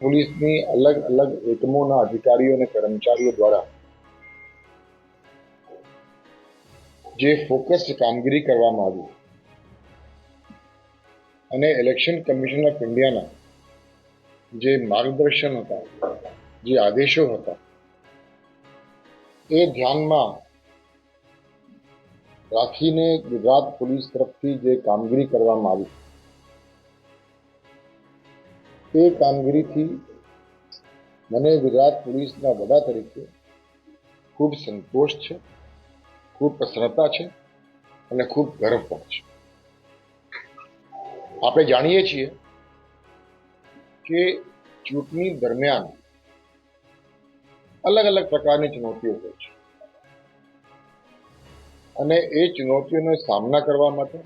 પોલીસની અલગ અલગ એકમોના અધિકારીઓ અને કર્મચારીઓ દ્વારા જે ફોકસ્ડ કામગીરી કરવામાં આવી અને ઇલેક્શન કમિશન ઓફ ઇન્ડિયાના જે માર્ગદર્શન હતા, જે આદેશો હતા, એ ધ્યાનમાં રાખીને ગુજરાત પોલીસ તરફથી જે કામગીરી કરવામાં આવી એ કામગીરીથી મને ગુજરાત પોલીસના વડા તરીકે ખૂબ સંતોષ છે, ખૂબ પ્રસન્નતા છે અને ખૂબ ગર્વ પણ છે. આપણે જાણીએ છીએ કે ચૂંટણી દરમિયાન અલગ અલગ પ્રકારની ચુનૌતીઓ હોય છે. અને એ ચુનૌતીઓનો સામના કરવા માટે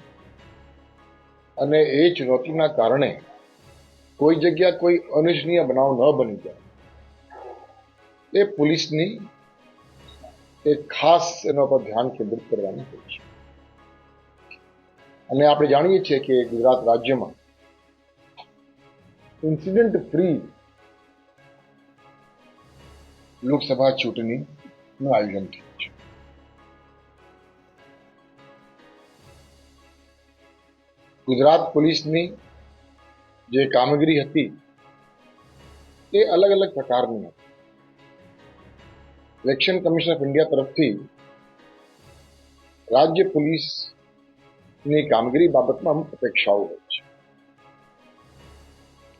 અને એ ચુનૌતીના કારણે કોઈ જગ્યા કોઈ અનિચ્છનીય બનાવ ન બની જાય. એ પોલીસની એક ખાસ એના પર ધ્યાન કેન્દ્રિત કરવાની હોય છે. અને આપણે જાણીએ છીએ કે ગુજરાત રાજ્યમાં ઇન્સિડન્ટ ફ્રી લોકસભા ચૂંટણીનું આયોજન થયું છે. ગુજરાત પોલીસની જે કામગીરી હતી, તે અલગ અલગ પ્રકારની હતી. ઇલેક્શન કમિશન ઓફ ઇન્ડિયા તરફથી રાજ્ય પોલીસની કામગીરી બાબતમાં અમુક અપેક્ષાઓ હોય છે.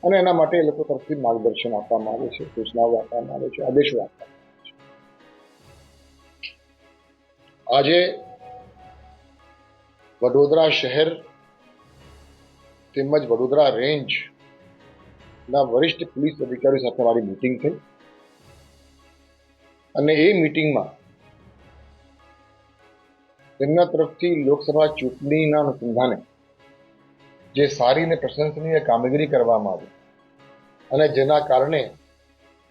અને એના માટે એ લોકો તરફથી માર્ગદર્શન આપવામાં આવે છે, સૂચનાઓ આપવામાં આવે છે, આદેશો આપવામાં આવે છે. આજે વડોદરા શહેર તેમજ વડોદરા રેન્જ ના વરિષ્ઠ પોલીસ અધિકારી સાથે મારી મિટિંગ થઈ. અને એ મિટિંગમાં તેમના તરફથી લોકસભા ચૂંટણીના અનુસંધાને જે સારી અને પ્રશંસનીય કામગીરી કરવામાં આવી અને જેના કારણે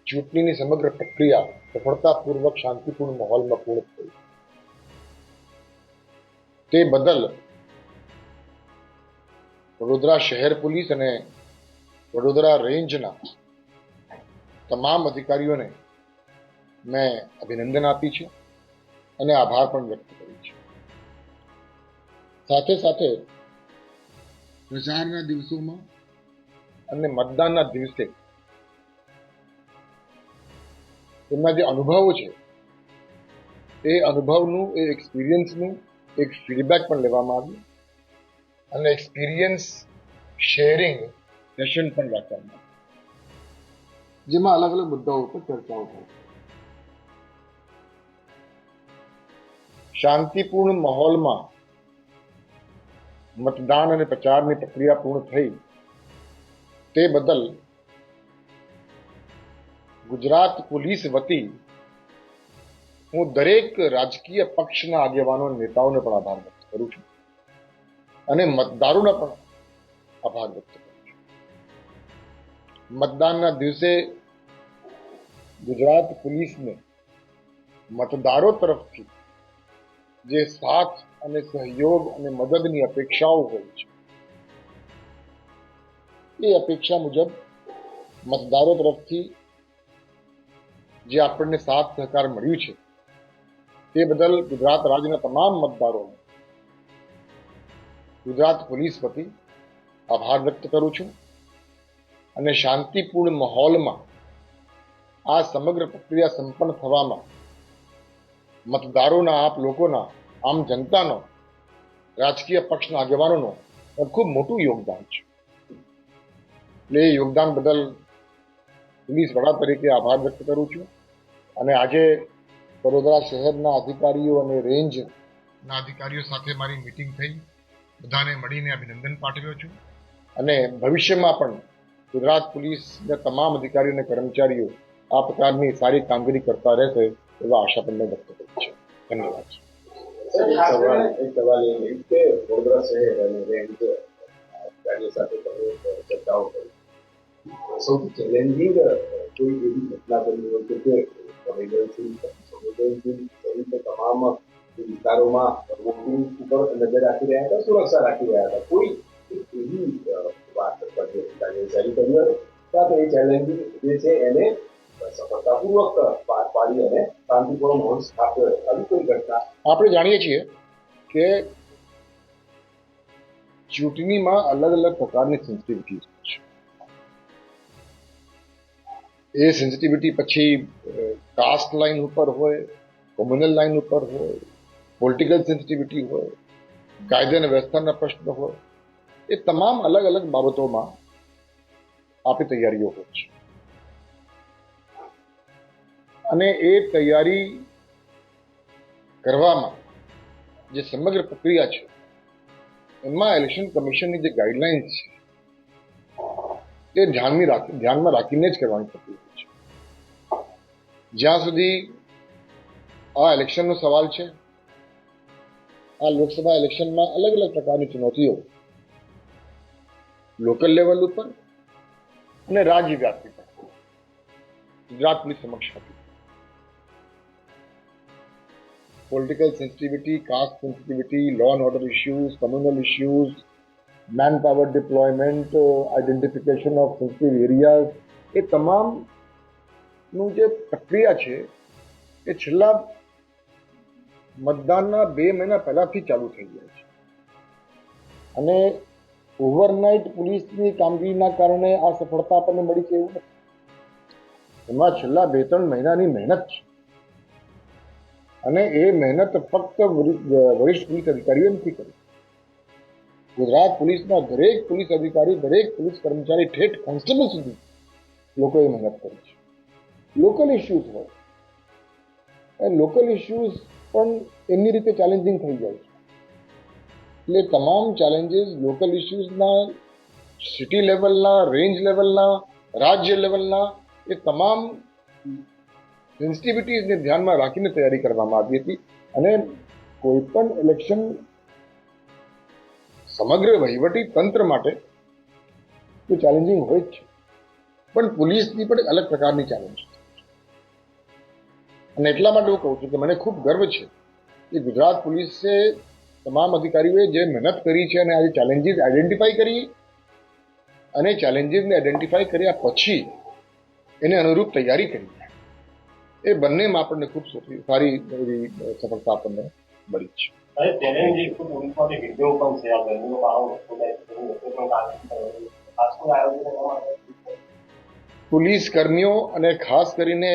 ચૂંટણીની સમગ્ર પ્રક્રિયા સફળતાપૂર્વક શાંતિપૂર્ણ માહોલમાં પૂર્ણ થઈ. તે બદલ વડોદરા શહેર પોલીસ અને વડોદરા રેન્જના તમામ અધિકારીઓને મેં અભિનંદન આપી છે અને આભાર પણ વ્યક્ત કર્યો છે. સાથે સાથે પ્રચારના દિવસોમાં અને મતદાનના દિવસે તેમના જે અનુભવો છે, એ અનુભવનું, એ એક્સપિરિયન્સનું એક ફીડબેક પણ લેવામાં આવ્યું. અને એક્સપિરિયન્સ શેરિંગ સેશન પણ રાખવામાં જેમાં અલગ અલગ મુદ્દાઓ પર ચર્ચાઓ થાય શાંતિપૂર્ણ માહોલમાં મતદાન અને પ્રચારની પ્રક્રિયા પૂર્ણ થઈ. તે બદલ ગુજરાત પોલીસ વતી હું દરેક રાજકીય પક્ષના આગેવાનો નેતાઓને પણ આભાર વ્યક્ત કરું છું. અને મતદારોના પણ આભાર વ્યક્ત કરું છું. મતદાનના દિવસે ગુજરાત પોલીસને મતદારો તરફથી જે સાથ અને સહયોગ અને મદદની અપેક્ષાઓ હોય છે, એ અપેક્ષા મુજબ મતદારો તરફથી જે આપણને સાથ સહકાર મળ્યું છે, તે બદલ ગુજરાત રાજ્યના તમામ મતદારોને ગુજરાત પોલીસ વતી આભાર વ્યક્ત કરું છું અને શાંતિપૂર્ણ માહોલમાં આ સમગ્ર પ્રક્રિયા સંપન્ન થવામાં મતદારોના, આપ લોકોના, આમ જનતાનો, રાજકીય પક્ષના આગેવાનોનો પણ ખૂબ મોટું યોગદાન છે. એટલે એ યોગદાન બદલ પોલીસ વડા તરીકે આભાર વ્યક્ત કરું છું અને આજે વડોદરા શહેરના અધિકારીઓ અને રેન્જના અધિકારીઓ સાથે મારી મિટિંગ થઈ. બધાને મળીને અભિનંદન પાઠવ્યો છું. અને ભવિષ્યમાં પણ ગુજરાત પોલીસના તમામ અધિકારીઓ અને કર્મચારીઓ આ પ્રકારની સારી કામગીરી કરતા રહેશે એવા આશા પણ મેં વ્યક્ત કરી છે. ધન્યવાદ. સવાલ એક સવાલ એ કે વડોદરા શહેર અને રેન્જ રાજ્ય સાથે ચર્ચાઓ કરી. સૌથી ચેલેન્જિંગ કોઈ એવી ઘટના બની હોય કે જે સંવેદનશીલ સંવેદનશીલ રીતે તમામ વિસ્તારોમાં વોટિંગ ઉપર નજર રાખી રહ્યા હતા, સુરક્ષા રાખી રહ્યા હતા. કોઈ એવી વાત પર જે જારી કરી હતી સાથે એ ચેલેન્જ જે છે એને સફળતાપૂર્વક પાર પાડી અને શાંતિપૂર્ણ માહોલ સ્થાપ્યો આવી કોઈ ઘટના? આપણે જાણીએ છીએ કે ચૂંટણીમાં અલગ અલગ પ્રકારની સેન્સિટિવિટી છે. એ સેન્સિટિવિટી પછી કાસ્ટ લાઈન ઉપર હોય કોમ્યુનલ લાઈન ઉપર હોય પોલિટિકલ સેન્સિટિવિટી હોય, કાયદા અને વ્યવસ્થાના પ્રશ્ન હોય, એ તમામ અલગ અલગ બાબતોમાં આપણી તૈયારીઓ હોય છે. અને એ તૈયારી કરવામાં જે સમગ્ર પ્રક્રિયા છે, એમાં ઇલેક્શન કમિશનની જે ગાઈડલાઇન્સ છે, એ ધ્યાનની રાખી, ધ્યાનમાં રાખીને જ કરવાની પ્રક્રિયા છે. જ્યાં સુધી આ ઇલેક્શનનો સવાલ છે આ લોકસભા ઇલેક્શનમાં અલગ અલગ પ્રકારની ચુનૌતીઓ લોકલ લેવલ ઉપર અને રાજ્ય વ્યાપી પર ગુજરાત પોલીસ સમક્ષ હતી political sensitivity, caste sensitivity, law and order issues, communal issues, manpower deployment, uh, identification of sensitive areas, એ તમામનું જે પ્રક્રિયા છે એ છેલ્લા મતદાનના બે મહિના પહેલાથી ચાલુ થઈ ગયા છે. અને ઓવરનાઇટ પોલીસની કામગીરીના કારણે આ સફળતા આપણને મળી છે એવું નથી. એમાં છેલ્લા બે ત્રણ મહિનાની મહેનત છે. અને એ મહેનત ફક્ત વરિષ્ઠ પોલીસ અધિકારીઓ નથી કરી. ગુજરાત પોલીસના દરેક પોલીસ અધિકારી, દરેક પોલીસ કર્મચારી, ઠેઠ કોન્સ્ટેબલ સુધી લોકોએ મહેનત કરી છે. લોકલ ઇસ્યુઝ હોય. લોકલ ઇસ્યુઝ પણ એમની રીતે ચેલેન્જિંગ થઈ જાય છે. એટલે તમામ ચેલેન્જીસ લોકલ ઇસ્યુઝના સિટી લેવલના રેન્જ લેવલના રાજ્ય લેવલના એ તમામ સેન્સિટિવિટીઝને ધ્યાનમાં રાખીને તૈયારી કરવામાં આવી હતી. અને કોઈ પણ ઇલેક્શન સમગ્ર વહીવટી તંત્ર માટે તો ચેલેન્જિંગ હોય જ છે. પણ પોલીસની પણ અલગ પ્રકારની ચેલેન્જ છે. અને એટલા માટે હું કહું છું કે મને ખૂબ ગર્વ છે કે ગુજરાત પોલીસે તમામ અધિકારીઓએ જે મહેનત કરી છે અને આજે ચેલેન્જીસ આઈડેન્ટિફાઈ કરી અને ચેલેન્જીસને આઈડેન્ટિફાઈ કર્યા પછી એને અનુરૂપ તૈયારી કરી એ બંનેમાં આપણને ખૂબ સારી એવી સફળતા આપણને મળી છે. પોલીસ કર્મીઓ અને ખાસ કરીને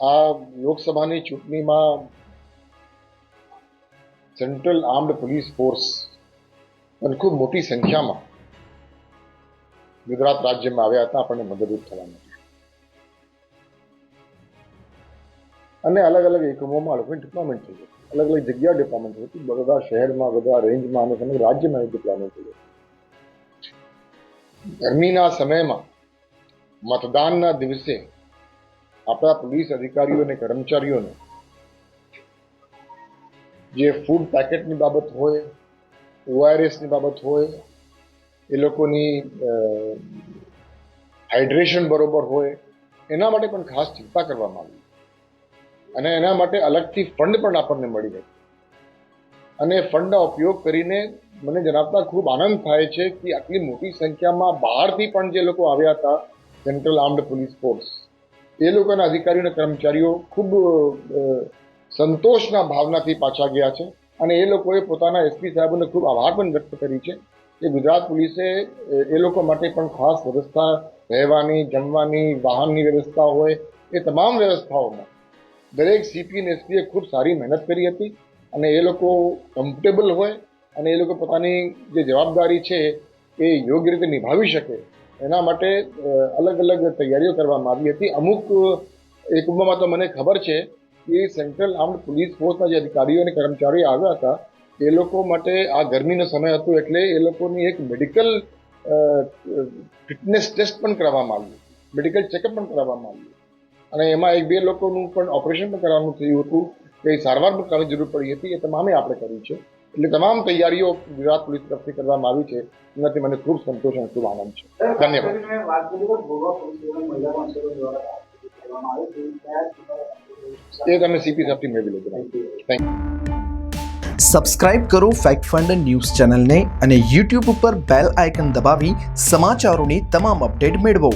આ લોકસભાની ચૂંટણીમાં સેન્ટ્રલ આર્મ્ડ પોલીસ ફોર્સ પણ ખૂબ મોટી સંખ્યામાં ગુજરાત રાજ્યમાં આવ્યા હતા, આપણને મદદરૂપ થવા અને અલગ અલગ એકમોમાં લોકોની ડિપ્લોયમેન્ટ થઈ હતી અલગ અલગ જગ્યા ડિપ્લોયમેન્ટ થઈ હતી બધા શહેરમાં, બધા રેન્જમાં અને સમગ્ર રાજ્યમાં ડિપ્લોયમેન્ટ થઈ હતી ગરમીના સમયમાં મતદાનના દિવસે આપણા પોલીસ અધિકારીઓ અને કર્મચારીઓને જે ફૂડ પેકેટની બાબત હોય ઓઆરએસની બાબત હોય, એ લોકોની હાઇડ્રેશન બરોબર હોય, એના માટે પણ ખાસ ચિંતા કરવામાં આવી. અને એના માટે અલગથી ફંડ પણ આપણને મળી ગઈ અને ફંડનો ઉપયોગ કરીને મને જણાવતા ખૂબ આનંદ થાય છે કે આટલી મોટી સંખ્યામાં બહારથી પણ જે લોકો આવ્યા હતા સેન્ટ્રલ આર્મ્ડ પોલીસ ફોર્સ એ લોકોના અધિકારીઓ અને કર્મચારીઓ ખૂબ સંતોષના ભાવનાથી પાછા ગયા છે અને એ લોકોએ પોતાના એસપી સાહેબોને ખૂબ આભાર પણ વ્યક્ત કરી છે કે ગુજરાત પોલીસે એ લોકો માટે પણ ખાસ વ્યવસ્થા, રહેવાની, જમવાની, વાહનની વ્યવસ્થા હોય, એ તમામ વ્યવસ્થાઓમાં દરેક સીપી અને એસપીએ ખૂબ સારી મહેનત કરી હતી અને એ લોકો કમ્ફર્ટેબલ હોય અને એ લોકો પોતાની જે જવાબદારી છે એ યોગ્ય રીતે નિભાવી શકે એના માટે અલગ અલગ તૈયારીઓ કરવામાં આવી હતી. અમુક એકમોમાં તો મને ખબર છે કે સેન્ટ્રલ આર્મ્ડ પોલીસ ફોર્સના જે અધિકારીઓ અને કર્મચારીઓ આવ્યા હતા, એ લોકો માટે આ ગરમીનો સમય હતો એટલે એ લોકોની એક મેડિકલ ફિટનેસ ટેસ્ટ પણ કરવામાં આવ્યું. મેડિકલ ચેકઅપ પણ કરવામાં આવ્યું. અને એમાં એક બે લોકોનું પણ ઓપરેશન પણ કરવાનું થયું હતું. કે સારવાર પણ કરવાની જરૂર પડી હતી. એ તમામે આપણે કરી છે. એટલે તમામ તૈયારીઓ ગુજરાત પોલીસ તરફથી કરવામાં આવી છે. એનાથી મને ખૂબ સંતોષ અને ખૂબ આનંદ છે. ધન્યવાદ. એ તમે સીપી સાહેબથી મેળવી લેજો થેન્ક યુ સબસ્ક્રાઇબ કરો ફેક્ટ ફંડ ન્યૂઝ ચેનલને અને યુટ્યુબ ઉપર બેલ આઇકન દબાવી સમાચારોની તમામ અપડેટ મેળવો.